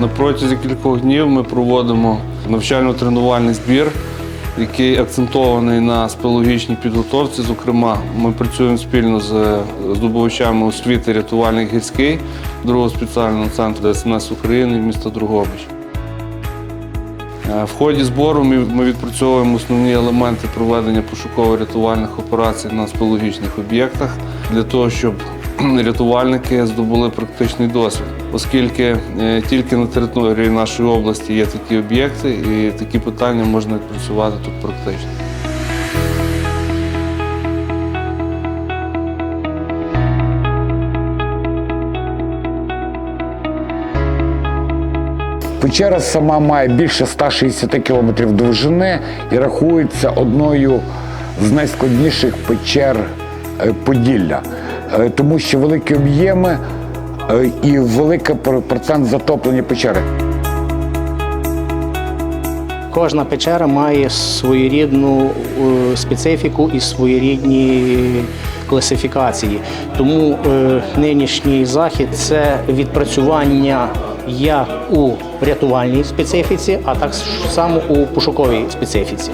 На протязі кількох днів ми проводимо навчально-тренувальний збір, який акцентований на спеологічній підготовці. Зокрема, ми працюємо спільно з здобувачами освіти рятувальник гірський другого спеціального центру ДСНС України міста Другобич. Е, В ході збору ми відпрацьовуємо основні елементи проведення пошуково-рятувальних операцій на спеологічних об'єктах для того, щоб рятувальники здобули практичний досвід, оскільки е, тільки на території нашої області є такі об'єкти, і такі питання можна відпрацювати тут практично. Печера сама має більше 160 кілометрів довжини і рахується одною з найскладніших печер е, Поділля, тому що великі об'єми е, і великий процент затоплення печери. Кожна печера має своєрідну е, специфіку і своєрідні класифікації. Тому е, нинішній захід це відпрацювання як у рятувальній специфіці, а так само у пошуковій специфіці.